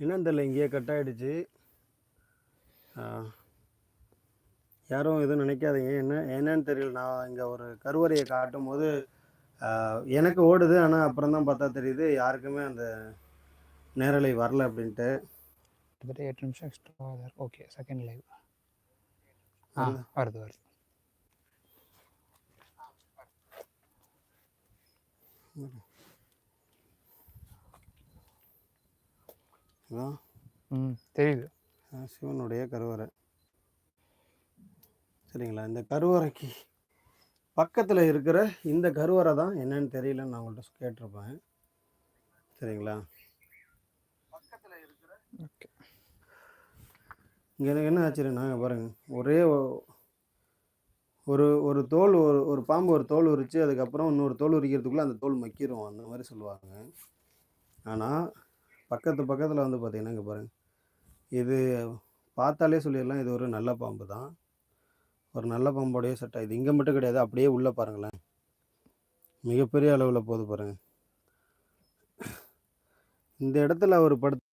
என்னன்னு தெரியல இங்கேயே கட் ஆகிடுச்சு யாரும் எதுவும் நினைக்காதீங்க. என்ன என்னன்னு தெரியல. நான் இங்கே ஒரு கருவறையை காட்டும் போது எனக்கு ஓடுது ஆனால் அப்புறம் தான் பார்த்தா தெரியுது யாருக்குமே அந்த நேரலை வரல அப்படின்ட்டு. கிட்டத்தட்ட எட்டு நிமிஷம் எக்ஸ்ட்ரா ஓகே செகண்ட் லைவ் ஆ வருது வருது. இதான் ம் தெரியுது. சிவனுடைய கருவறை. சரிங்களா இந்த கருவறைக்கு பக்கத்தில் இருக்கிற இந்த கருவறை தான் என்னன்னு தெரியலன்னு நான் உங்கள்கிட்ட கேட்டிருப்பேன். சரிங்களா? ஓகே. இங்கே எனக்கு என்ன ஆச்சுன்னா பாருங்க ஒரே ஒ- ஒரு ஒரு தோல் ஒரு ஒரு பாம்பு ஒரு தோல் உரிச்சு அதுக்கப்புறம் இன்னொரு தோல் உரிக்கிறதுக்குள்ளே அந்த தோல் மக்கிரும் அந்த மாதிரி சொல்லுவாங்க. ஆனால் பக்கத்து பக்கத்தில் வந்து பார்த்திங்கன்னா இங்கே பாருங்கள் இது பார்த்தாலே சொல்லிடலாம் இது ஒரு நல்ல பாம்பு தான். ஒரு நல்ல பாம்போடைய சட்டை. இது இங்கே மட்டும் கிடையாது அப்படியே உள்ளே பாருங்களேன். மிகப்பெரிய அளவில் போகுது பாருங்கள் இந்த இடத்துல அவர் படுத்து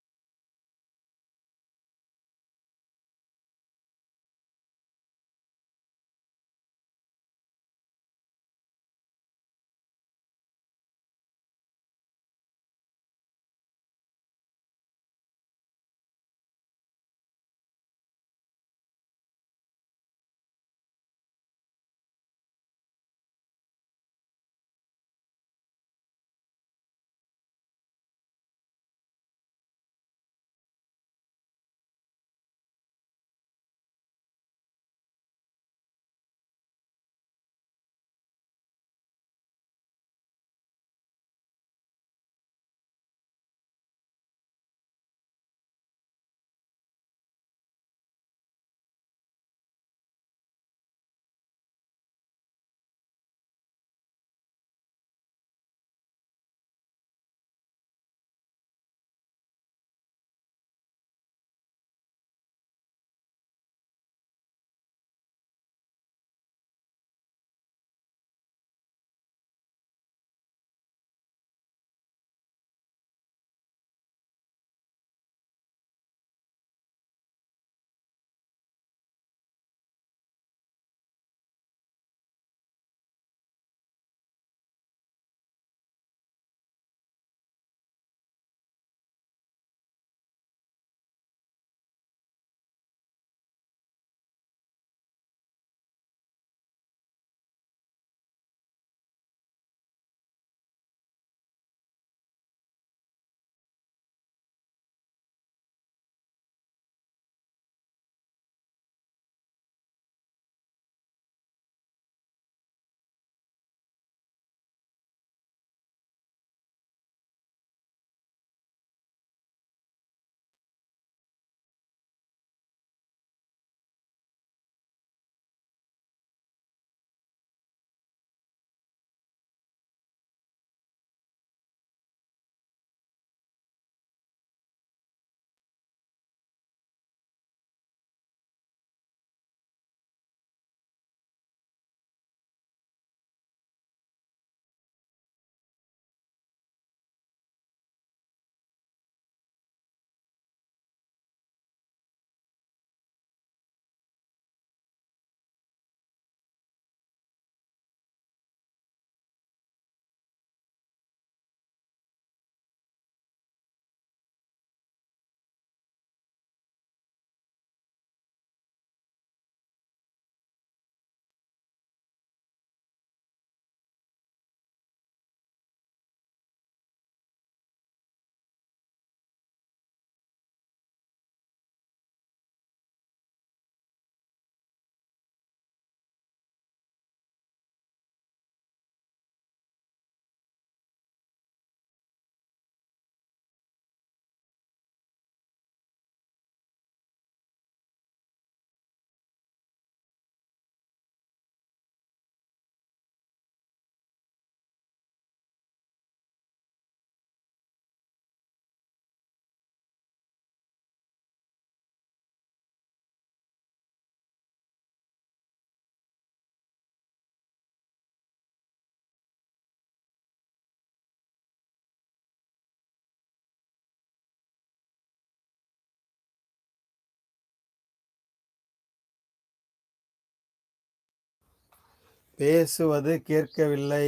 பேசுவது கேட்கவில்லை.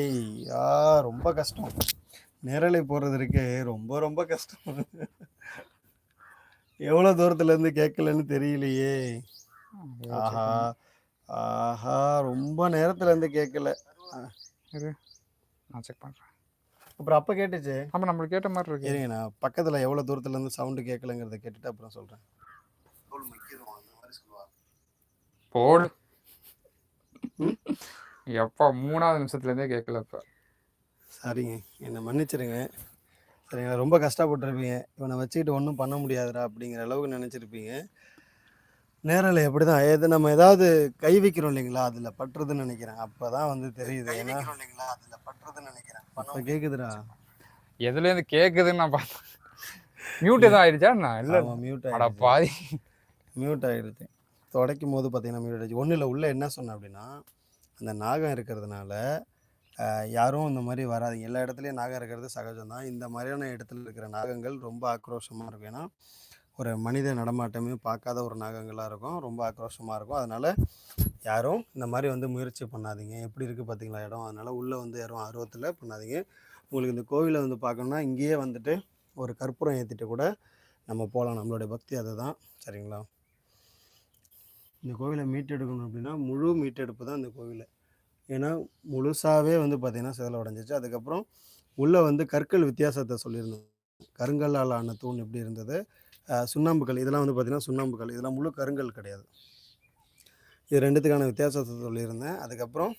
ஆ ரொம்ப கஷ்டம். நேரலை போடுறது இருக்கு ரொம்ப ரொம்ப கஷ்டம். எவ்வளோ தூரத்துல இருந்து கேட்கலன்னு தெரியலையே. ஆஹா ஆஹா ரொம்ப நேரத்துல இருந்து கேட்கல. இரு நான் செக் பண்ணுறேன் அப்புறம் அப்ப கேட்டுச்சு. ஆமாம் நம்மளுக்கு கேட்ட மாதிரி இருக்கு. இருங்க நான் பக்கத்துல எவ்வளவு தூரத்துல இருந்து சவுண்டு கேட்கலங்கிறத கேட்டுட்டு அப்புறம் சொல்றேன். போடு. எப்போ மூணாவது நிமிஷத்துலேருந்தே கேட்கல இப்போ சரிங்க. என்னை மன்னிச்சிருங்க சரிங்களா ரொம்ப கஷ்டப்பட்டிருப்பீங்க. இவனை வச்சுக்கிட்டு ஒன்றும் பண்ண முடியாதுடா அப்படிங்கிற அளவுக்கு நினச்சிருப்பீங்க. நேரில் எப்படி தான் எது நம்ம ஏதாவது கை வைக்கிறோம் இல்லைங்களா? அதில் பட்டுறதுன்னு நினைக்கிறேன். அப்போ தான் வந்து தெரியுது. ஏன்னா அதில் பட்டுறதுன்னு நினைக்கிறேன். அப்போ கேட்குதுடா எதுலேருந்து கேட்குதுன்னு நான் பார்த்தேன். மியூட் எதுவும் ஆயிடுச்சா நான் இல்லை. மியூட் அட ஆகிடுச்சு பாதி மியூட் ஆகிடுது துடைக்கும் போது பார்த்தீங்கன்னா மியூட் ஆகிடுச்சு ஒன்றும் இல்லை உள்ளே என்ன சொன்னேன் அப்படின்னா அந்த நாகம் இருக்கிறதுனால யாரும் இந்த மாதிரி வராது. எல்லா இடத்துலையும் நாகம் இருக்கிறது சகஜம் தான். இந்த மாதிரியான இடத்துல இருக்கிற நாகங்கள் ரொம்ப ஆக்ரோஷமாக இருக்கும். ஏன்னா ஒரு மனித நடமாட்டமே பார்க்காத ஒரு நாகங்களாக இருக்கும். ரொம்ப ஆக்ரோஷமாக இருக்கும். அதனால் யாரும் இந்த மாதிரி வந்து முயற்சி பண்ணாதீங்க. எப்படி இருக்குது பார்த்தீங்களா இடம்? அதனால் உள்ளே வந்து யாரும் ஆர்வத்தில் பண்ணாதீங்க. உங்களுக்கு இந்த கோவிலை வந்து பார்க்கணுன்னா இங்கேயே வந்துட்டு ஒரு கற்பூரம் ஏற்றிட்டு கூட நம்ம போகலாம் நம்மளுடைய பக்தி அதுதான். சரிங்களா? இந்த கோவிலை மீட்டெடுக்கணும் அப்படின்னா முழு மீட்டெடுப்பு தான் இந்த கோவிலை. ஏன்னா முழுசாகவே வந்து பார்த்திங்கன்னா சிதல உடஞ்சிச்சு. அதுக்கப்புறம் உள்ளே வந்து கற்கள் வித்தியாசத்தை சொல்லியிருந்தோம். கருங்கல்லால் ஆன தூண் எப்படி இருந்தது? சுண்ணாம்புக்கல் இதெல்லாம் வந்து பார்த்திங்கன்னா சுண்ணாம்புக்கல் இதெல்லாம் முழு கருங்கல் கிடையாது. இது ரெண்டுத்துக்கான வித்தியாசத்தை சொல்லியிருந்தேன். அதுக்கப்புறம்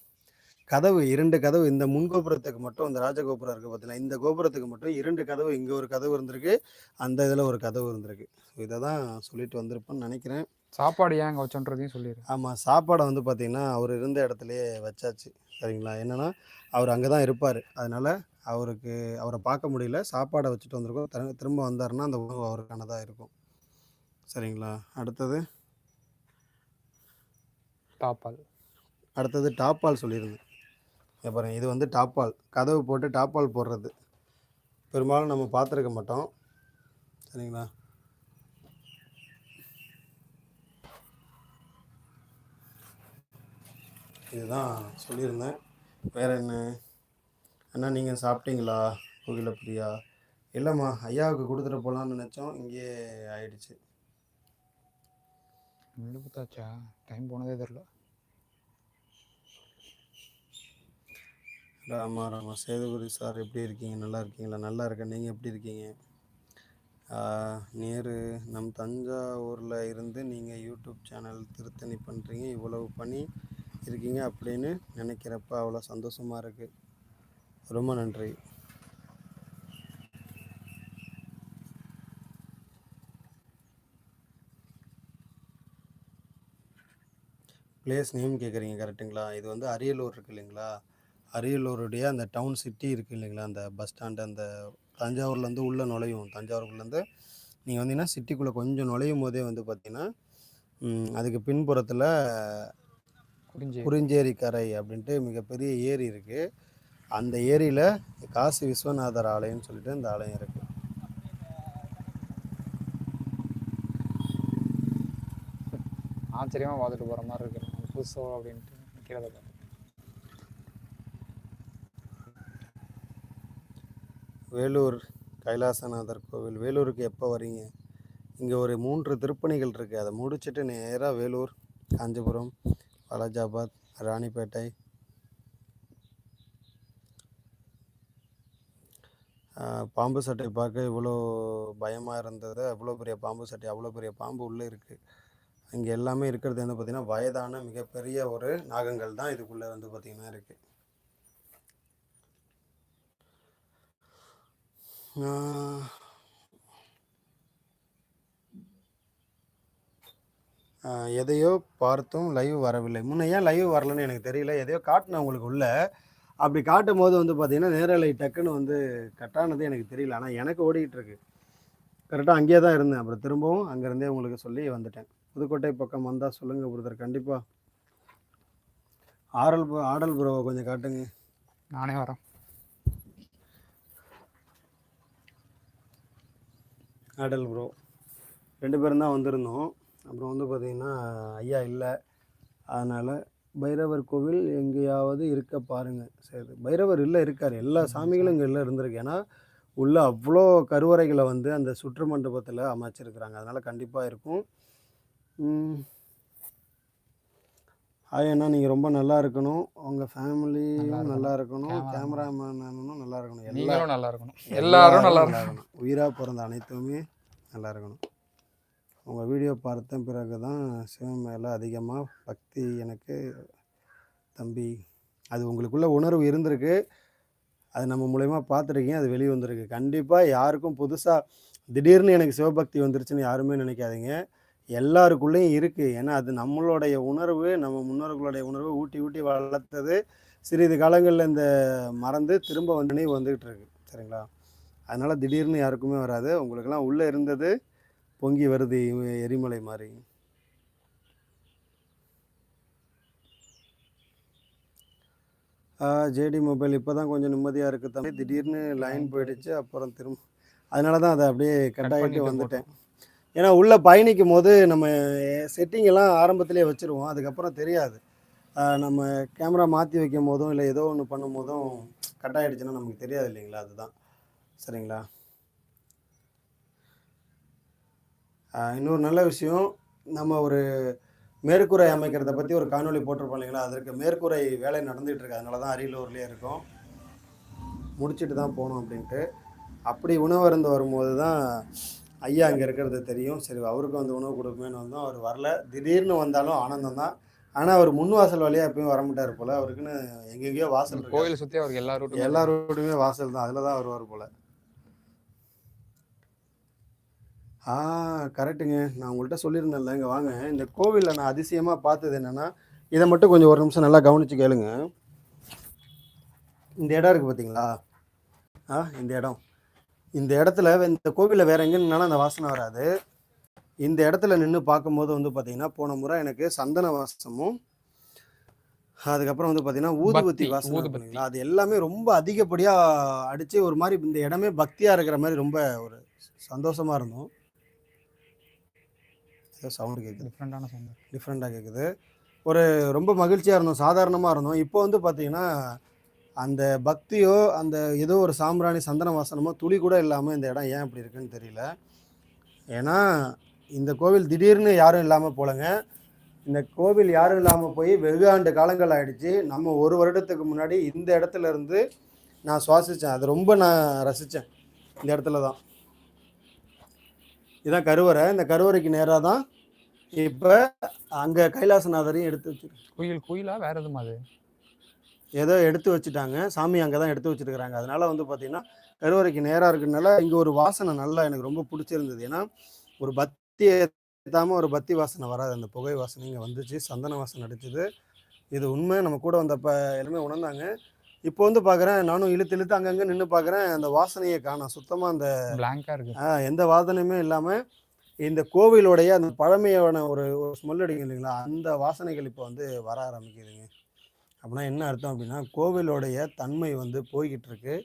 கதவு இரண்டு கதவு இந்த முன்கோபுரத்துக்கு மட்டும் இந்த ராஜகோபுரம் இருக்குது பார்த்தீங்கன்னா இந்த கோபுரத்துக்கு மட்டும் இரண்டு கதவு இங்கே ஒரு கதவு இருந்திருக்கு அந்த இதில் ஒரு கதவு இருந்திருக்கு. இதை தான் சொல்லிட்டு வந்திருப்பேன்னு நினைக்கிறேன். சாப்பாடு ஏன் அங்கே வச்சோன்றதையும் சொல்லிடு. ஆமாம் சாப்பாடை வந்து பார்த்திங்கன்னா அவர் இருந்த இடத்துலையே வச்சாச்சு சரிங்களா? என்னென்னா அவர் அங்கே தான் இருப்பார். அதனால் அவருக்கு அவரை பார்க்க முடியல. சாப்பாடை வச்சுட்டு வந்திருக்கோம். திரு- திரும்ப வந்தாருன்னா அந்த உணவு அவருக்கானதாக இருக்கும். சரிங்களா? அடுத்தது? தாப்பால் அடுத்தது டாப்பால் சொல்லியிருந்தேன் பாருங்கள் இது வந்து டாப்பால் கதவு போட்டு டாப்பால் போடுறது. பெரும்பாலும் நம்ம பார்த்துருக்க மாட்டோம். சரிங்களா? இதுதான் சொல்லியிருந்தேன். வேறு என்ன? அண்ணா நீங்கள் சாப்பிட்டீங்களா? கோகில பிரியா இல்லைம்மா ஐயாவுக்கு கொடுத்துட்டு போகலான்னு நினச்சோம். இங்கேயே ஆயிடுச்சு. முள்ளு டைம் போனதே தெரில ராமா ராமா சேதுபதி சார் எப்படி இருக்கீங்க? நல்லா இருக்கீங்களா? நல்லா இருக்கேன். நீங்கள் எப்படி இருக்கீங்க? நேரு நம் தஞ்சாவூரில் இருந்து நீங்கள் யூடியூப் சேனல் திருத்தணி பண்ணுறீங்க இவ்வளவு பண்ணி இருக்கீங்க அப்படின்னு நினைக்கிறப்ப அவ்வளோ சந்தோஷமாக இருக்குது ரொம்ப நன்றி. பிளேஸ் நேம் கேட்குறீங்க கரெக்டுங்களா இது வந்து அரியலூர் இருக்கு இல்லைங்களா? அரியலூருடைய அந்த டவுன் சிட்டி இருக்குது இல்லைங்களா? அந்த பஸ் ஸ்டாண்டு அந்த தஞ்சாவூர்லேருந்து உள்ளே நுழையும். தஞ்சாவூர்லேருந்து நீங்கள் வந்தீங்கன்னா சிட்டிக்குள்ளே கொஞ்சம் நுழையும் போதே வந்து பார்த்தீங்கன்னா அதுக்கு பின்புறத்தில் குறிஞ்சி குறிஞ்சேரி கரை அப்படின்ட்டு மிகப்பெரிய ஏரி இருக்குது அந்த ஏரியில் காசி விஸ்வநாதர் ஆலயம்னு சொல்லிட்டு இந்த ஆலயம் இருக்குது ஆச்சரியமாக பார்த்துட்டு போகிற மாதிரி இருக்கு. புதுசோ அப்படின்ட்டு கீழே வேலூர் கைலாசநாதர் கோவில். வேலூருக்கு எப்போ வரீங்க? இங்கே ஒரு மூன்று திருப்பணிகள் இருக்குது அதை முடிச்சுட்டு நேராக வேலூர் காஞ்சிபுரம் வாலாஜாபாத் ராணிப்பேட்டை. பாம்பு சட்டை பார்க்க இவ்வளோ பயமாக இருந்தது. அவ்வளோ பெரிய பாம்பு சட்டை அவ்வளோ பெரிய பாம்பு உள்ளே இருக்குது இங்கே எல்லாமே இருக்கிறது வந்து பார்த்திங்கன்னா வயதான மிகப்பெரிய ஒரு நாகங்கள் தான் இதுக்குள்ளே வந்து பார்த்திங்கன்னா இருக்குது ஆஹ் ஆஹ் எதையோ பார்த்தும் லைவ் வரவில்லை. முன்ன ஏன் லைவ் வரலன்னு எனக்கு தெரியல. எதையோ காட்டினேன் உங்களுக்கு உள்ள. அப்படி காட்டும் போது வந்து பார்த்தீங்கன்னா நேரலை டக்குன்னு வந்து கட்டானது எனக்கு தெரியல. ஆனால் எனக்கு ஓடிக்கிட்டு இருக்கு. கரெக்டாக அங்கேயே தான் இருந்தேன். அப்புறம் திரும்பவும் அங்கேருந்தே உங்களுக்கு சொல்லி வந்துட்டேன். புதுக்கோட்டை பக்கம் வந்தால் சொல்லுங்கள் பிரதர் கண்டிப்பாக ஆடல் ஆடல் புறவை கொஞ்சம் காட்டுங்க. நானே வரேன். ஆடல் ப்ரோ ரெண்டு பேரும் தான் வந்திருந்தோம். அப்புறம் வந்து பார்த்திங்கன்னா ஐயா இல்லை. அதனால் பைரவர் கோவில் எங்கேயாவது இருக்க பாருங்கள் சரி பைரவர் இல்லை இருக்கார். எல்லா சாமிகளும் இங்கே இல்லை இருந்திருக்கு. ஏன்னா உள்ளே அவ்வளோ கருவறைகளை வந்து அந்த சுற்று மண்டபத்தில் அமைச்சிருக்கிறாங்க. அதனால் கண்டிப்பாக இருக்கும். அண்ணா நீங்கள் ரொம்ப நல்லா இருக்கணும். உங்கள் ஃபேமிலியும். நல்லா இருக்கணும். Cameraman. கேமராமேனும் நல்லா இருக்கணும். எல்லா நீங்களும் நல்லா இருக்கணும். எல்லாரும் நல்லா இருக்கணும். உயிராக பிறந்த அனைத்துமே நல்லா இருக்கணும். உங்கள் வீடியோ பார்த்த பிறகு தான் சிவன் மேலே அதிகமாக பக்தி எனக்கு தம்பி. அது உங்களுக்குள்ள உணர்வு இருந்திருக்கு. அது நம்ம மூலயமா பார்த்துருக்கீங்க அது வெளியே வந்திருக்கு. கண்டிப்பாக யாருக்கும் புதுசாக திடீர்னு எனக்கு சிவபக்தி வந்துருச்சுன்னு யாருமே நினைக்காதீங்க. எல்லாருக்குள்ளேயும் இருக்குது ஏன்னா அது நம்மளுடைய உணர்வு நம்ம முன்னோர்களுடைய உணர்வு ஊட்டி ஊட்டி வளர்த்தது சிறிது காலங்களில் இந்த மறந்து திரும்ப வந்து நினைவு வந்துக்கிட்டு இருக்கு. சரிங்களா? அதனால் திடீர்னு யாருக்குமே வராது. உங்களுக்கெல்லாம் உள்ளே இருந்தது பொங்கி வருது எரிமலை மாதிரி. ஜேடி மொபைல் இப்போ தான் கொஞ்சம் நிம்மதியாக இருக்குது தம்பி. திடீர்னு லைன் போயிடுச்சு. அப்புறம் திரும்ப அதனால தான் அதை அப்படியே கட் ஆகிட்டு வந்துட்டேன். ஏன்னா உள்ளே பயணிக்கும் போது நம்ம செட்டிங் எல்லாம் ஆரம்பத்திலே வச்சுருவோம். அதுக்கப்புறம் தெரியாது. நம்ம கேமரா மாற்றி வைக்கும் போதும் இல்லை ஏதோ ஒன்று பண்ணும் போதும் கட் ஆகிடுச்சுன்னா நமக்கு தெரியாது இல்லைங்களா? அதுதான். சரிங்களா? இன்னொரு நல்ல விஷயம் நம்ம ஒரு மேற்கூரை அமைக்கிறத பற்றி ஒரு காணொளி போட்டிருப்போம் இல்லைங்களா? அதற்கு மேற்கூரை வேலை நடந்துகிட்டு இருக்கு. அதனால தான் அரியலூர்லேயே இருக்கும். முடிச்சுட்டு தான் போகணும் அப்படின்ட்டு. அப்படி உணவருந்து வரும்போது தான் ஐயா அங்கே இருக்கிறது தெரியும். சரி அவருக்கும் வந்து உணவு கொடுக்குமேன்னு வந்தோம். அவர் வரல. திடீர்னு வந்தாலும் ஆனந்தம் தான். ஆனால் அவர் முன் வாசல் வழியாக எப்பயும் வர மாட்டார் போல். அவருக்குன்னு எங்கெங்கேயோ வாசல் கோயில் சுத்தி அவருக்கு எல்லா ரூட்டும் எல்லா ரோடுமே வாசல் தான். அதில் தான் வருவார் போல். ஆ கரெக்டுங்க நான் உங்கள்கிட்ட சொல்லியிருந்தேன்ல இங்கே வாங்க. இந்த கோவிலில் நான் அதிசயமாக பார்த்தது என்னென்னா இதை மட்டும் கொஞ்சம் ஒரு நிமிஷம் நல்லா கவனித்து கேளுங்க. இந்த இடம் இருக்குது பார்த்தீங்களா ஆ இந்த இடம். இந்த இடத்துல இந்த கோவிலில் வேற எங்கே நின்னாலும் அந்த வாசனை வராது. இந்த இடத்துல நின்று பார்க்கும்போது வந்து பார்த்தீங்கன்னா போன முறை எனக்கு சந்தன வாசமும் அதுக்கப்புறம் வந்து பார்த்தீங்கன்னா ஊதுபத்தி பத்தி, வாசனை. இருக்குங்களா? அது எல்லாமே ரொம்ப அதிகப்படியாக அடித்து ஒரு மாதிரி இந்த இடமே பக்தியாக இருக்கிற மாதிரி ரொம்ப ஒரு சந்தோஷமாக இருந்தோம். ஏதோ சவுண்டு கேட்குது டிஃப்ரெண்டான சவுண்ட் டிஃப்ரெண்ட்டாக கேட்குது ஒரு ரொம்ப மகிழ்ச்சியாக இருந்தோம் சாதாரணமாக இருந்தோம். இப்போ வந்து பார்த்தீங்கன்னா அந்த பக்தியோ அந்த ஏதோ ஒரு சாம்பிராணி சந்தன வாசனமோ துளி கூட இல்லாமல் இந்த இடம் ஏன் இப்படி இருக்குன்னு தெரியல. ஏன்னா இந்த கோவில் திடீர்னு யாரும் இல்லாமல் போலங்க. இந்த கோவில் யாரும் இல்லாமல் போய் வெகு ஆண்டு காலங்கள் ஆயிடுச்சு. நம்ம ஒரு வருடத்துக்கு முன்னாடி இந்த இடத்துல இருந்து நான் சுவாசித்தேன் அது ரொம்ப நான் ரசித்தேன் இந்த இடத்துல தான். இதுதான் கருவறை. இந்த கருவறைக்கு நேராக தான் இப்போ அங்கே கைலாசநாதரையும் எடுத்து வச்சு கோயில் குயிலா? வேற எதுவும் அது? ஏதோ எடுத்து வச்சுட்டாங்க. சாமி அங்கே தான் எடுத்து வச்சுருக்கிறாங்க. அதனால வந்து பார்த்தீங்கன்னா கருவறைக்கு நேராக இருக்கிறதுனால இங்கே ஒரு வாசனை நல்லா எனக்கு ரொம்ப பிடிச்சிருந்தது. ஏன்னா ஒரு பத்தி ஏற்றாமல் ஒரு பத்தி வாசனை வராது. அந்த புகை வாசனை இங்கே வந்துச்சு. சந்தன வாசனை அடிச்சுது. இது உண்மை. நம்ம கூட வந்தப்ப எல்லாமே உணர்ந்தாங்க. இப்போ வந்து பார்க்குறேன் நானும் இழுத்து இழுத்து அங்கங்கே நின்று பார்க்குறேன் அந்த வாசனையை காணோம் சுத்தமாக அந்த பிளாங்கா இருக்கு. எந்த வாசனையுமே இல்லாமல் இந்த கோவிலுடைய அந்த பழமையான ஒரு ஒரு ஸ்மெல் அடிக்கும் இல்லைங்களா? அந்த வாசனைகள் இப்போ வந்து வர ஆரம்பிக்குதுங்க. அப்படின்னா என்ன அர்த்தம் அப்படின்னா கோவிலுடைய தன்மை வந்து போய்கிட்டு இருக்கு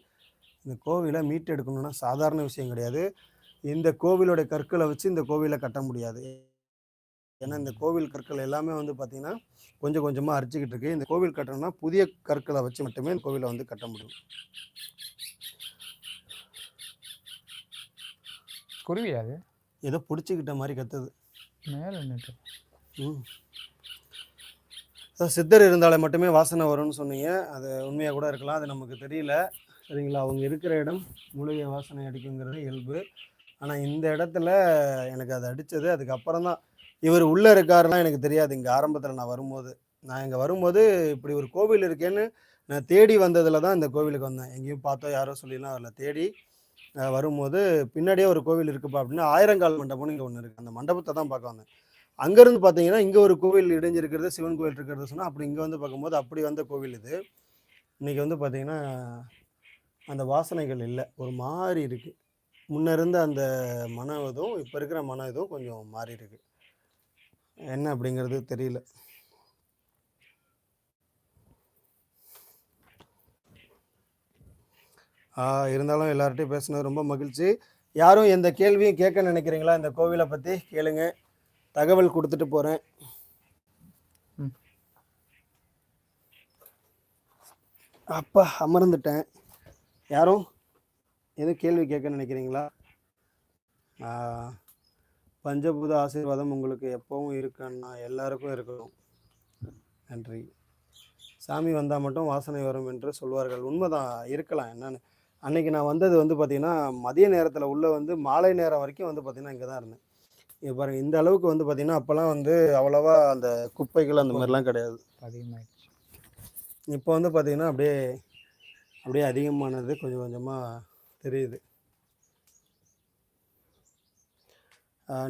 இந்த கோவிலை மீட்டெடுக்கணும்னா சாதாரண விஷயம் கிடையாது. இந்த கோவிலுடைய கற்களை வச்சு இந்த கோவிலை கட்ட முடியாது. ஏன்னா இந்த கோவில் கற்கள் எல்லாமே வந்து பார்த்திங்கன்னா கொஞ்சம் கொஞ்சமாக அரிச்சிக்கிட்டு இருக்கு இந்த கோவில் கட்டணும்னா புதிய கற்களை வச்சு மட்டுமே இந்த கோவிலை வந்து கட்ட முடியும். குருவி அது? ஏதோ பிடிச்சிக்கிட்ட மாதிரி கத்துது. மேல ம். சித்தர் இருந்தாலே மட்டுமே வாசனை வரும்னு சொன்னீங்க. அது உண்மையாக கூட இருக்கலாம். அது நமக்கு தெரியல. சரிங்களா? அவங்க இருக்கிற இடம் மூலிகை வாசனை அடிக்குங்கிறது இயல்பு. ஆனால் இந்த இடத்துல எனக்கு அது அடித்தது அதுக்கப்புறம் தான் இவர் உள்ளே இருக்காருலாம் எனக்கு தெரியாது. இங்கே ஆரம்பத்தில் நான் வரும்போது. நான் இங்கே வரும்போது இப்படி ஒரு கோவில் இருக்கேன்னு நான் தேடி வந்ததில் தான் இந்த கோவிலுக்கு வந்தேன். எங்கேயும் பார்த்தோ யாரோ சொல்லிலாம் அதில் தேடி வரும்போது பின்னாடியே ஒரு கோவில் இருக்குப்பா அப்படின்னா ஆயிரங்கால் மண்டபம்னு இங்கே ஒன்று இருக்குது அந்த மண்டபத்தை தான் பார்க்க வந்தேன். அங்கேருந்து பார்த்தீங்கன்னா இங்கே ஒரு கோவில் இடைஞ்சிருக்கிறது சிவன் கோவில் இருக்கிறது சொன்னால் அப்படி இங்கே வந்து பார்க்கும்போது அப்படி வந்த கோவில் இது. இன்றைக்கி வந்து பார்த்தீங்கன்னா அந்த வாசனைகள் இல்லை. ஒரு மாதிரி இருக்குது முன்ன இருந்த அந்த மன இதுவும் இப்போ இருக்கிற மன இதுவும் கொஞ்சம் மாறி இருக்கு. என்ன அப்படிங்கிறது தெரியல. இருந்தாலும் எல்லார்ட்டையும் பேசுனது ரொம்ப மகிழ்ச்சி. யாரும் எந்த கேள்வியும் கேட்க நினைக்கிறீங்களா? இந்த கோவிலை பற்றி கேளுங்கள் தகவல் கொடுத்துட்டு போகிறேன் அப்பா அமர்ந்துட்டேன். யாரும் எதுவும் கேள்வி கேட்க நினைக்கிறீங்களா? பஞ்சபூத ஆசீர்வாதம் உங்களுக்கு எப்பவும் இருக்குன்னா எல்லாருக்கும் இருக்கணும். நன்றி. சாமி வந்தால் மட்டும் வாசனை வரும் என்று சொல்வார்கள். உண்மைதான் இருக்கலாம். என்னன்னு. அன்னைக்கு நான் வந்தது வந்து பார்த்திங்கன்னா மதிய நேரத்தில் உள்ள வந்து மாலை நேரம் வரைக்கும் வந்து பார்த்திங்கன்னா இங்கே தான் இருந்தேன். இங்கே பாருங்க இந்த அளவுக்கு வந்து பார்த்திங்கன்னா அப்போல்லாம் வந்து அவ்வளோவா அந்த குப்பைகள் அந்த மாதிரிலாம் கிடையாது. அதிகமாகிடுச்சு இப்போ வந்து பார்த்திங்கன்னா அப்படியே அப்படியே அதிகமானது கொஞ்சம் கொஞ்சமாக தெரியுது.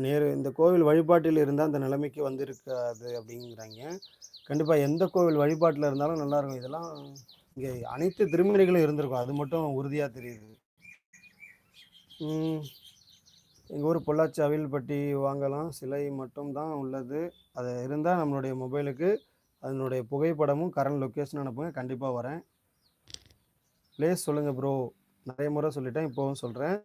நேரு இந்த கோவில் வழிபாட்டில் இருந்தால் அந்த நிலைமைக்கு வந்திருக்காது அப்படிங்கிறாங்க. கண்டிப்பாக எந்த கோவில் வழிபாட்டில் இருந்தாலும் நல்லா இருக்கும். இதெல்லாம் இங்கே அனைத்து திருமணிகளும் இருந்திருக்கும். அது மட்டும் உறுதியாக தெரியுது. எங்கள் ஊர் பொள்ளாச்சி அவில்பட்டி வாங்கலாம். சிலை மட்டும் தான் உள்ளது. அது இருந்தால் நம்மளுடைய மொபைலுக்கு அதனுடைய புகைப்படமும் கரண்ட் லொக்கேஷன் அனுப்புங்க. கண்டிப்பாக வரேன். ப்ளேஸ் சொல்லுங்கள் ப்ரோ நிறைய முறை சொல்லிட்டேன். இப்போவும் சொல்கிறேன்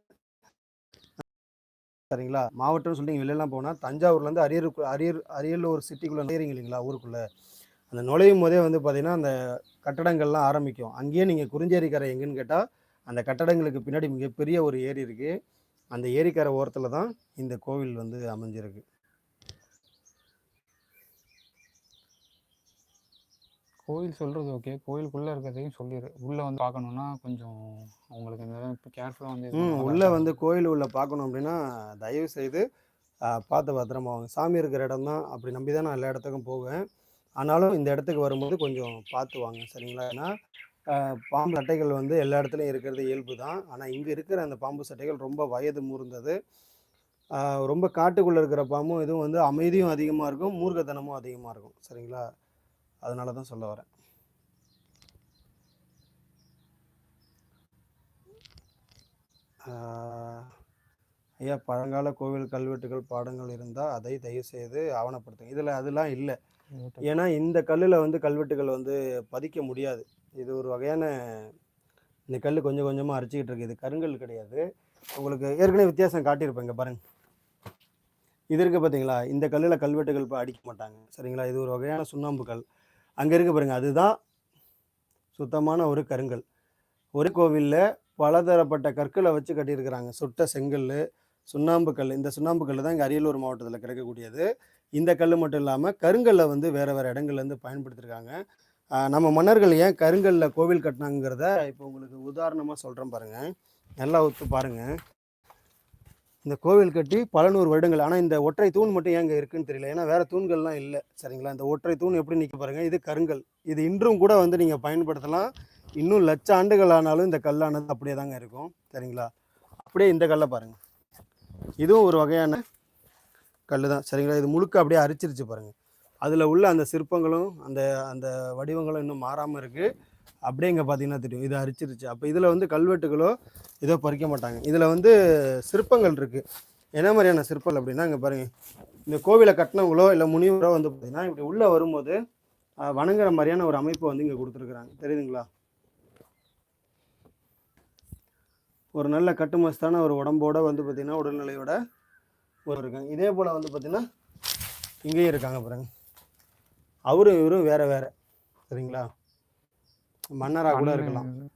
சரிங்களா? மாவட்டம்னு சொல்லி நீங்கள் வெளிலலாம் போனால் தஞ்சாவூர்லேருந்து அரியருக்கு அரியர் அரியலூர் சிட்டிக்குள்ளே நுழையிறீங்க இல்லைங்களா ஊருக்குள்ளே. அந்த நுழையும் போதே வந்து பார்த்திங்கன்னா அந்த கட்டடங்கள்லாம் ஆரம்பிக்கும். அங்கேயே நீங்கள் குறிஞ்சேரிக்கரை எங்கேன்னு கேட்டால் அந்த கட்டடங்களுக்கு பின்னாடி மிகப்பெரிய ஒரு ஏரி இருக்குது அந்த ஏரிக்கரை ஓரத்தில் தான் இந்த கோவில் வந்து அமைஞ்சிருக்கு. கோயில் சொல்கிறது ஓகே கோயிலுக்குள்ளே இருக்கிறதையும் சொல்லிடு உள்ளே வந்து பார்க்கணுன்னா கொஞ்சம் அவங்களுக்கு இந்த கேர்ஃபுல்லாக வந்து உள்ளே வந்து கோயில் உள்ள பார்க்கணும் அப்படின்னா தயவு செய்து பார்த்து பத்திரமா வாங்க. சாமி இருக்கிற இடம் தான் அப்படி நம்பி தான் நான் எல்லா இடத்துக்கும் போவேன். ஆனாலும் இந்த இடத்துக்கு வரும்போது கொஞ்சம் பார்த்து வாங்க சரிங்களா? ஏன்னா பாம்பு சட்டைகள் வந்து எல்லா இடத்துலையும் இருக்கிறது இயல்பு தான் ஆனால் இங்கே இருக்கிற அந்த பாம்பு சட்டைகள் ரொம்ப வயது மூர்ந்தது ரொம்ப காட்டுக்குள்ளே இருக்கிற பாம்பும் இதுவும் வந்து அமைதியும் அதிகமாக இருக்கும் மூர்க்கத்தனமும் அதிகமாக இருக்கும். சரிங்களா? அதனால தான் சொல்ல வரேன். ஐயா பழங்கால கோவில் கல்வெட்டுகள் பாடங்கள் இருந்தால் அதை தயவு செய்து ஆவணப்படுத்துங்க. இதில் அதெல்லாம் இல்லை. ஏன்னா இந்த கல்லில் வந்து கல்வெட்டுகள் வந்து பதிக்க முடியாது. இது ஒரு வகையான இந்த கல் கொஞ்சம் கொஞ்சமாக அரிச்சிக்கிட்டு இருக்கு இது கருங்கல் கிடையாது. உங்களுக்கு ஏற்கனவே வித்தியாசம் காட்டியிருப்பேன் இங்கே பாருங்க. இது இருக்குது பார்த்தீங்களா இந்த கல்லில் கல்வெட்டுகள் இப்போ அடிக்க மாட்டாங்க. சரிங்களா? இது ஒரு வகையான சுண்ணாம்பு கல். அங்கே இருக்க பாருங்க. அதுதான் சுத்தமான ஒரு கருங்கல். ஒரு கோவிலில் பலதரப்பட்ட கற்களை வச்சு கட்டியிருக்கிறாங்க. சுட்ட செங்கல் சுண்ணாம்பு கல். இந்த சுண்ணாம்பு கல் தான் இங்கே அரியலூர் மாவட்டத்தில் கிடைக்கக்கூடியது. இந்த கல் மட்டும் இல்லாமல் கருங்கல்லை வந்து வேறு வேறு இடங்கள்லேருந்து பயன்படுத்தியிருக்காங்க நம்ம மன்னர்கள் ஏன் கருங்கல்ல கோவில் கட்டினாங்கிறத இப்போ உங்களுக்கு உதாரணமாக சொல்கிறேன் பாருங்கள் நல்லா ஒத்து பாருங்கள் இந்த கோவில் கட்டி பல நூறு வருடங்கள் ஆனால் இந்த ஒற்றை தூண் மட்டும் ஏங்க இருக்குன்னு தெரியல. ஏன்னா வேறு தூண்கள்லாம் இல்லை. சரிங்களா? இந்த ஒற்றை தூண் எப்படி நிற்க பாருங்கள் இது கருங்கல். இது இன்றும் கூட வந்து நீங்கள் பயன்படுத்தலாம். இன்னும் லட்ச ஆண்டுகள் ஆனாலும் இந்த கல்லானது அப்படியே தாங்க இருக்கும். சரிங்களா? அப்படியே இந்த கல்லை பாருங்கள் இதுவும் ஒரு வகையான கல் தான் சரிங்களா? இது முழுக்க அப்படியே அரிச்சிருச்சு பாருங்கள் அதில் உள்ள அந்த சிற்பங்களும் அந்த அந்த வடிவங்களும் இன்னும் மாறாமல் இருக்குது அப்படியே இங்கே பார்த்தீங்கன்னா தெரியும். இதை அரிச்சிருச்சு. அப்போ இதில் வந்து கல்வெட்டுகளோ இதோ பறிக்க மாட்டாங்க. இதில் வந்து சிற்பங்கள் இருக்குது என்ன மாதிரியான சிற்பங்கள் அப்படின்னா இங்கே பாருங்கள் இந்த கோவிலை கட்டினவங்களோ இல்லை முனிவரோ வந்து பார்த்தீங்கன்னா இப்படி உள்ளே வரும்போது வணங்குற மாதிரியான ஒரு அமைப்பை வந்து இங்கே கொடுத்துருக்குறாங்க. தெரியுதுங்களா? ஒரு நல்ல கட்டுமஸ்தான ஒரு உடம்போட வந்து பார்த்திங்கன்னா உடல்நிலையோட ஒரு இருக்காங்க. இதே போல் வந்து பார்த்திங்கன்னா இங்கேயும் இருக்காங்க பாருங்கள் அவரும் இவரும் வேற வேற. சரிங்களா? மன்னராக கூட இருக்கலாம். மண்ணு-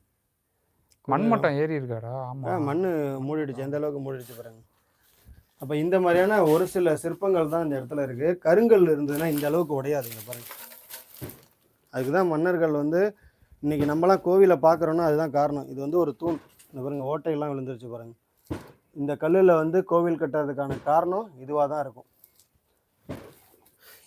மண்மட்டம் ஏறி இருக்காரா ஆ, ஆமா மண்ணு மூடிடுச்சு. எந்த அளவுக்கு மூடிடுச்சு பாருங்க. அப்போ இந்த மாதிரியான ஒரு சில சிற்பங்கள் தான் இந்த இடத்துல இருக்கு. கருங்கல் இருந்ததுன்னா இந்த அளவுக்கு உடையாதுங்க பாருங்க. அதுக்கு தான் மன்னர்கள் வந்து இன்னைக்கு நம்மலாம் கோவிலை பார்க்குறோன்னா அதுதான் காரணம். இது வந்து ஒரு தூண். இந்த பாருங்க ஓட்டையெல்லாம் விழுந்துருச்சு பாருங்க. இந்த கல்லில் வந்து கோவில் கட்டுறதுக்கான காரணம் இதுவாக தான் இருக்கும்.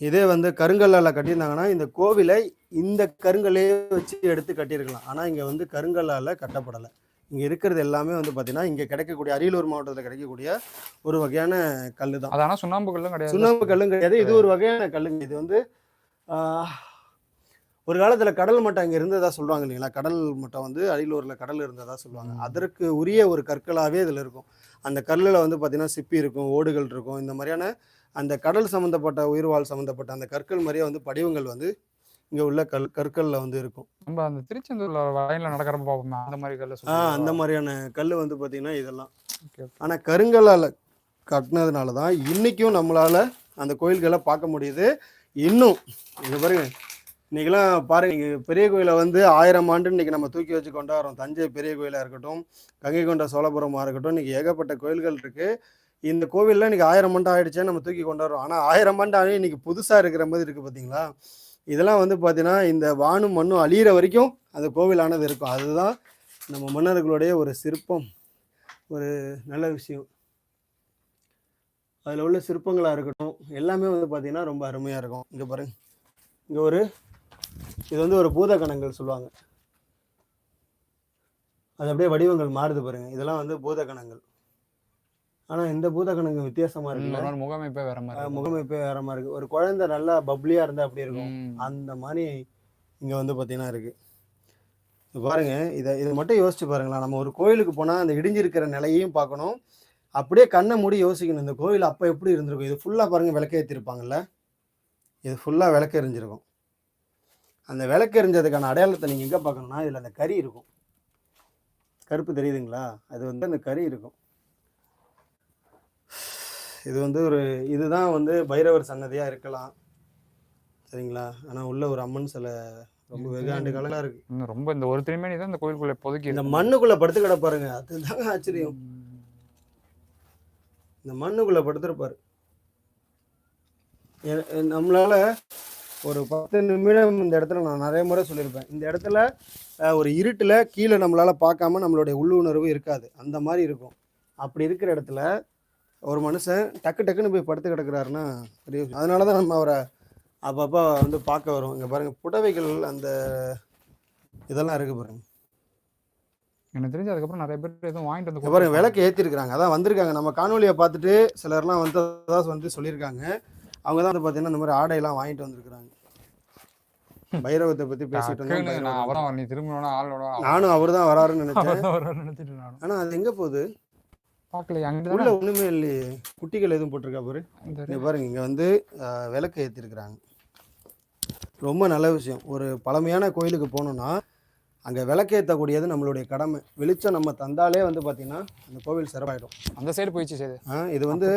இதே வந்து கருங்கல்லால் கட்டியிருந்தாங்கன்னா இந்த கோவிலை இந்த கருங்கல்லே வச்சு எடுத்து கட்டியிருக்கலாம். ஆனால் இங்கே வந்து கருங்கல்லால் கட்டப்படலை. இங்கே இருக்கிறது எல்லாமே வந்து பார்த்தீங்கன்னா இங்கே கிடைக்கக்கூடிய அரியலூர் மாவட்டத்தில் கிடைக்கக்கூடிய ஒரு வகையான கல் தான் அது ஆனா சுண்ணாம்பு கல்லும் கிடையாது. சுண்ணாம்பு கல்லும் கிடையாது. இது ஒரு வகையான கல்லுங்க. இது வந்து ஒரு காலத்தில் கடல் மட்டம் இங்கே இருந்ததா சொல்லுவாங்க இல்லைங்களா? கடல் மட்டம் வந்து அரியலூரில் கடல் இருந்ததா சொல்லுவாங்க. அதற்கு உரிய ஒரு கற்களாகவே இதில் இருக்கும். அந்த கல்லில் வந்து பார்த்தீங்கன்னா சிப்பி இருக்கும் ஓடுகள் இருக்கும். இந்த மாதிரியான அந்த கடல் சம்மந்தப்பட்ட உயிர்வாழ் சம்மந்தப்பட்ட அந்த கற்கள் மாதிரியே வந்து படிவங்கள் வந்து இங்கே உள்ள கல் கற்களில் வந்து இருக்கும். நம்ம அந்த திருச்செந்தூர்ல வயல்ல நடக்கிறப்ப பார்ப்போமே அந்த மாதிரி கல்ல ஆ அந்த மாதிரியான கல் வந்து பார்த்தீங்கன்னா இதெல்லாம். ஆனால் கருங்கல்லால் கட்டினதுனால தான் இன்றைக்கும் நம்மளால் அந்த கோயில்களை பார்க்க முடியுது. இன்னும் இங்கே பாருங்க இன்னைக்கெல்லாம் பாருங்க இங்க பெரிய கோயிலை வந்து ஆயிரம் ஆண்டு இன்னைக்கு நம்ம தூக்கி வச்சு கொண்டாடுறோம். தஞ்சை பெரிய கோயிலாக இருக்கட்டும் கங்கை கொண்ட சோழபுரமாக இருக்கட்டும் இன்னைக்கு ஏகப்பட்ட கோயில்கள் இருக்கு. இந்த கோவிலில் இன்னைக்கு ஆயிரம் ஆண்டு ஆயிடுச்சே நம்ம தூக்கி கொண்டாடுறோம். ஆனால் ஆயிரம் ஆண்டு ஆகி இன்னைக்கு புதுசாக இருக்கிற மாதிரி இருக்குது பார்த்தீங்களா இதெல்லாம் வந்து பார்த்தீங்கன்னா இந்த வானும் மண்ணும் அழியிற வரைக்கும் அந்த கோவிலானது இருக்கும். அதுதான் நம்ம மன்னர்களுடைய ஒரு சிற்பம். ஒரு நல்ல விஷயம். அதில் உள்ள சிற்பங்களாக இருக்கட்டும் எல்லாமே வந்து பார்த்திங்கன்னா ரொம்ப அருமையாக இருக்கும். இங்கே பாருங்க. இங்கே ஒரு இது வந்து ஒரு பூத கணங்கள் சொல்லுவாங்க. அது அப்படியே வடிவங்கள் மாறுது பாருங்கள் இதெல்லாம் வந்து பூத கணங்கள் ஆனால் இந்த பூதகணங்கள் வித்தியாசமா இருக்குல்ல? இன்னொரு முகமைப்பே வேற மாதிரி. முகமைப்பே வேற மாதிரி இருக்கு. ஒரு குழந்தை நல்லா பப்ளியா இருந்தா அப்படி இருக்கும். அந்த மாதிரி இங்க வந்து பார்த்தீங்கன்னா இருக்கு. பாருங்க இதை இதை மட்டும் யோசிச்சு பாருங்களேன். நம்ம ஒரு கோயிலுக்கு போனால் அந்த இடிஞ்சிருக்கிற நிலையையும் பார்க்கணும். அப்படியே கண்ணை மூடி யோசிக்கணும். இந்த கோயில் அப்போ எப்படி இருந்திருக்கும்? இது ஃபுல்லாக பாருங்க விளக்கு ஏற்றிருப்பாங்கல்ல இது ஃபுல்லாக விளக்கு எரிஞ்சிருக்கும். அந்த விளக்கு எரிஞ்சதுக்கான அடையாளத்தை நீங்கள் எங்கே பார்க்கணும்னா இதில் அந்த கறி இருக்கும். கருப்பு தெரியுதுங்களா? அது வந்து அந்த கறி இருக்கும். இது வந்து ஒரு இதுதான் வந்து பைரவர் சன்னதியாக இருக்கலாம். சரிங்களா? ஆனால் உள்ள ஒரு அம்மன் சிலை ரொம்ப வெகு ஆண்டு காலமாக இருக்கு. இன்னும் ரொம்ப இந்த ஒரு திருமணி தான் இந்த கோயிலுக்குள்ள இப்போதைக்கு இந்த. மண்ணுக்குள்ள படுத்து கிட பாருங்க. அதுதாங்க ஆச்சரியம். இந்த மண்ணுக்குள்ள படுத்திருப்பாரு. நம்மளால ஒரு பத்து நிமிடம் இந்த இடத்துல நான் நிறைய முறை சொல்லியிருப்பேன். இந்த இடத்துல ஒரு இருட்டில் கீழே நம்மளால பார்க்காம நம்மளுடைய உள்ளுணர்வு இருக்காது. அந்த மாதிரி இருக்கும். அப்படி இருக்கிற இடத்துல ஒரு மனுஷன் டக்கு டக்குன்னு போய் படுத்து கிடக்குறாருன்னா பெரிய. அதனால தான் நம்ம அவரை அப்பப்போ வந்து பார்க்க வரும். இங்கே பாருங்க புடவைகள் அந்த இதெல்லாம் இருக்கு பாருங்க. எனக்கு தெரிஞ்சு அதுக்கப்புறம் நிறைய பேர் எதுவும் வாங்கிட்டு வந்து பாருங்க விளக்கு ஏற்றிருக்கிறாங்க அதான் வந்திருக்காங்க. நம்ம காணொலியை பார்த்துட்டு சிலர்லாம் வந்ததா வந்து சொல்லியிருக்காங்க. அவங்க தான் வந்து பார்த்தீங்கன்னா இந்த மாதிரி ஆடையெல்லாம் வாங்கிட்டு வந்திருக்கிறாங்க. பைரவத்தை பற்றி பேசிட்டு ஆளோட நானும் அவர் தான் வராருன்னு நினைச்சேன் ஆனால் அது எங்கே போகுது? பார்க்கல அங்கிட்டு உள்ள ஒன்றுமே இல்லையே. குட்டிகள் எதுவும் போட்டிருக்கா பாரு? இங்கே பாருங்க இங்கே வந்து விளக்கு ஏற்றிருக்கிறாங்க ரொம்ப நல்ல விஷயம். ஒரு பழமையான கோயிலுக்கு போகணுன்னா அங்கே விளக்கேற்றக்கூடியது நம்மளுடைய கடமை. வெளிச்சம் நம்ம தந்தாலே வந்து பார்த்திங்கன்னா அந்த கோவில் சிறப்பாயிடும். அந்த சைடு போயிடுச்சு சரி. ஆ, இது வந்து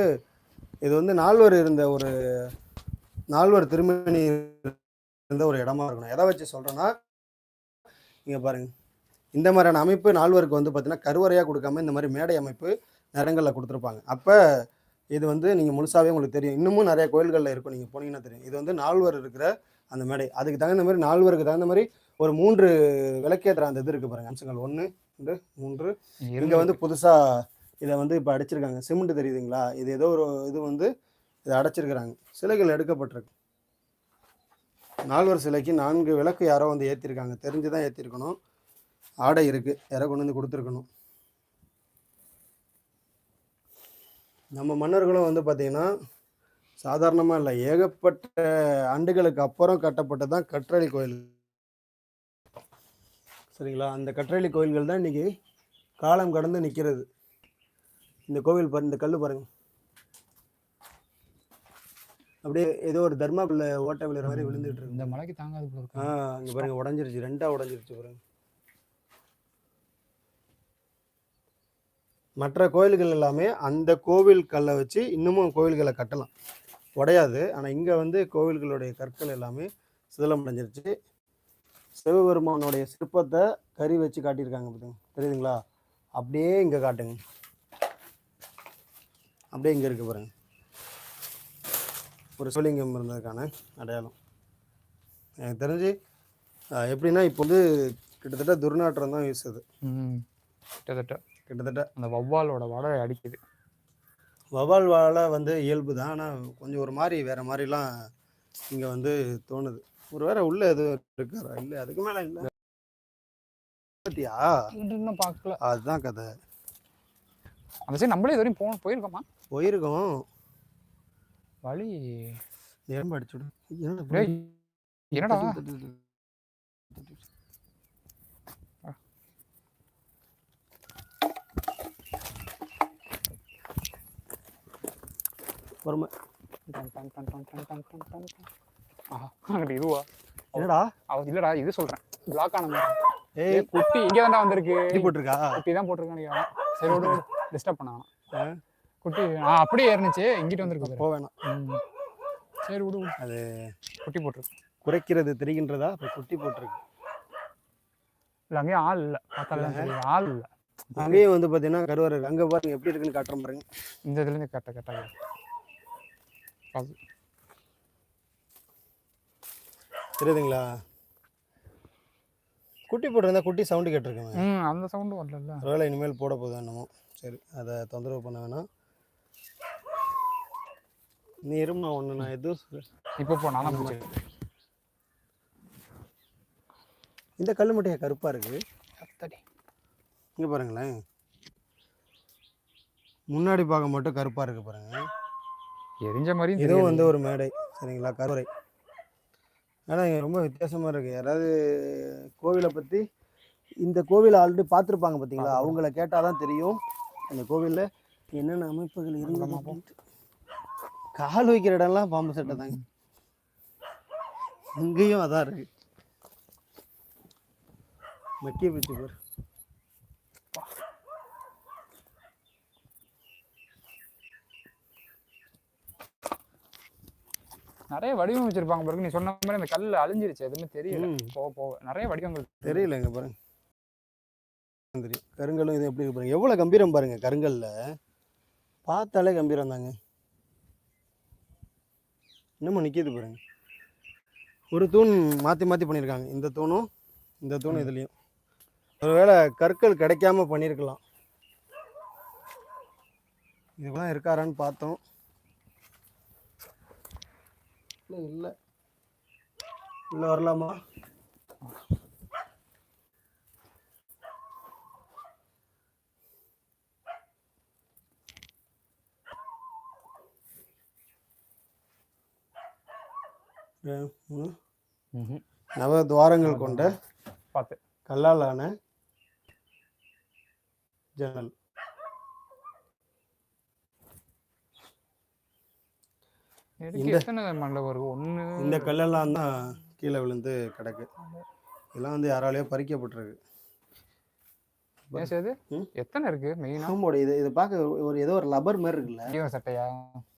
இது வந்து நால்வர் இருந்த ஒரு நால்வர் திருமணி இருந்த ஒரு இடமா இருக்கணும். எதை வச்சு சொல்கிறேன்னா இங்கே பாருங்க. இந்த மாதிரியான அமைப்பு நால்வருக்கு வந்து பார்த்தீங்கன்னா கருவறையாக கொடுக்காம இந்த மாதிரி மேடை அமைப்பு நிறங்களில் கொடுத்துருப்பாங்க. அப்போ இது வந்து நீங்கள் முழுசாவே உங்களுக்கு தெரியும். இன்னமும் நிறைய கோயில்களில் இருக்கும். நீங்கள் போனீங்கன்னா தெரியும். இது வந்து நால்வர் இருக்கிற அந்த மேடை. அதுக்கு தகுந்த மாதிரி நால்வருக்கு தகுந்த மாதிரி ஒரு மூன்று விளக்கேற்றுற அந்த இது இருக்குது பாருங்க. அம்சங்கள். ஒன்று ரெண்டு மூன்று. இங்கே வந்து புதுசாக இதை வந்து இப்போ அடைச்சிருக்காங்க. சிமெண்ட் தெரியுதுங்களா? இது ஏதோ ஒரு இது வந்து இதை அடைச்சிருக்கிறாங்க. சிலைகள் எடுக்கப்பட்டிருக்கு. நால்வர் சிலைக்கு நான்கு விளக்கு யாரோ வந்து ஏற்றிருக்காங்க தெரிஞ்சு தான் ஏற்றிருக்கணும் ஆடை இருக்குது யாரோ கொண்டு வந்து கொடுத்துருக்கணும். நம்ம மன்னர்களும் வந்து பார்த்தீங்கன்னா சாதாரணமாக இல்லை ஏகப்பட்ட ஆண்டுகளுக்கு அப்புறம் கட்டப்பட்டது தான் கற்றளி கோயில். சரிங்களா? அந்த கற்றளி கோயில்கள் தான் இன்னைக்கு காலம் கடந்து நிற்கிறது இந்த கோவில் பாரு இந்த கல் பாருங்க. அப்படியே ஏதோ ஒரு தர்மாக்குள்ள ஓட்டை விழுற மாதிரி விழுந்துட்டு இருக்கு. இந்த மலைக்கு தாங்காது ஆ அங்க பாருங்க உடஞ்சிருச்சு ரெண்டா உடஞ்சிருச்சு பாருங்க. மற்ற கோயில்கள் எல்லாமே அந்த கோவில் கல்லை வச்சு இன்னமும் கோவில்களை கட்டலாம். உடையாது. ஆனால் இங்கே வந்து கோவில்களுடைய கற்கள் எல்லாமே சிதலம் அடைஞ்சிருச்சு சிவபெருமானுடைய சிற்பத்தை கறி வச்சு காட்டியிருக்காங்க பார்த்துங்க தெரியுதுங்களா? அப்படியே இங்கே காட்டுங்க. அப்படியே இங்கே இருக்க பாருங்க. ஒரு சிவலிங்கம் இருந்ததுக்கான அடையாளம். எனக்கு தெரிஞ்சு எப்படின்னா இப்போ வந்து கிட்டத்தட்ட துர்நாற்றம் தான் வீசுது. கிட்டத்தட்ட. கிட்டத்தட்ட அந்த வவ்வாலோட வடை அடிக்குது வவால் வாழை வந்து இயல்பு தான் ஆனால் கொஞ்சம் ஒரு மாதிரி வேற மாதிரிலாம் இங்கே வந்து தோணுது ஒரு வேற உள்ள எது இருக்காரா இல்லை அதுக்கு மேலே இல்லை பத்தியா இன்னும் பார்க்கல அதுதான் கதை அந்த சைடு நம்மளே இது வரையும் போன போயிருக்கோமா போயிருக்கோம் வழி எறும்பு அடிச்சுடு என்னடா பொறுமை. அங்கிட்ட இதுவா? என்னடா? அவ இல்லடா இது சொல்றேன். பிளாக் ஆன ஏய். குட்டி இங்க தான்டா வந்திருக்கு. குட்டி போட்டிருக்கா? குட்டி தான் போட்டிருக்கான்னு சரி விடு டிஸ்டர்ப் பண்ணாங்க குட்டி அப்படியே இருந்துச்சு இங்கிட்ட வந்திருக்கு போக வேணாம். சரி விடு அது குட்டி போட்டிருக்கு. குறைக்கிறது தெரிகின்றதா? இப்போ குட்டி போட்டிருக்கு. இல்லை அங்கேயும் ஆள் இல்லை. பார்த்தா சரி ஆள் இல்லை. அங்கேயும் வந்து பார்த்தீங்கன்னா கருவாரு அங்கே பாருங்க எப்படி இருக்குன்னு காட்டுற பாருங்க இந்த இதுலேருந்து கட்ட கரெக்டாக அது தெரியுதுங்களா? குட்டி போட்டிருந்தா குட்டி சவுண்டு கேட்டிருக்கேன். ம் அந்த சவுண்டும் வரல ஒருவேளை இனிமேல் போட போதும் என்னமோ. சரி அதை தொந்தரவு பண்ண வேணாம். நீ இருமா ஒன்று நான் எதுவும் சொல்ல- இப்போ போ நானும் பிடிச்சி இந்த கல் மட்டையா? கருப்பாக இருக்குது இங்கே பாருங்களேன். முன்னாடி பார்க்க மட்டும் கருப்பாக இருக்குது பாருங்க. எரிஞ்ச மாதிரியும் இதுவும் வந்து ஒரு மேடை சரிங்களா? கருவறை. ஆனால் இங்கே ரொம்ப வித்தியாசமாக இருக்குது யாராவது கோவிலை பற்றி இந்த கோவிலை ஆல்ரெடி பார்த்துருப்பாங்க பார்த்தீங்களா அவங்கள கேட்டால் தான் தெரியும். அந்த கோவிலில் என்னென்ன அமைப்புகள். அப்படின்ட்டு. கால் வைக்கிற இடம்லாம் பாம்பு சட்டை தாங்க. இங்கேயும் அதான் இருக்கு. மக்கிய பிச்சு பாரு. நிறைய வடிவம் வச்சிருப்பாங்க பாருங்க. நீ சொன்ன மாதிரி அந்த கல் அழிஞ்சிருச்சு. எதுவுமே தெரியல. போக போக. நிறைய வடிவங்கள் தெரியல இங்க பாருங்க. தெரியும் கருங்கல்லும் இது எப்படி பாருங்க. எவ்வளோ கம்பீரம் பாருங்க கருங்கல்ல. பார்த்தாலே கம்பீரம் தாங்க. இன்னமும் நிற்கிது பாருங்க. ஒரு தூண் மாற்றி மாற்றி பண்ணியிருக்காங்க. இந்த தூணும் இந்த தூணும் இதுலேயும். ஒருவேளை கற்கள் கிடைக்காம பண்ணியிருக்கலாம். இதுக்கெல்லாம் இருக்காரான்னு பார்த்தோம். இல்லை இல்லை. இல்லை வரலாமா? நவ துவாரங்கள் கொண்ட பார்த்து கல்லால் ஆன ஜன்னல் எதுக்கு எத்தனை மண்டபம் இருக்கு ஒன்று இந்த கல்லெல்லாம் தான் கீழே விழுந்து கிடக்கு. இதெல்லாம் வந்து யாராலேயோ பறிக்கப்பட்டிருக்கு? எத்தனை இருக்கு? மெயினா? ஆமாம் இது இதை பார்க்க ஒரு ஏதோ ஒரு லப்பர் மாதிரி இருக்குல்ல. சட்டையா?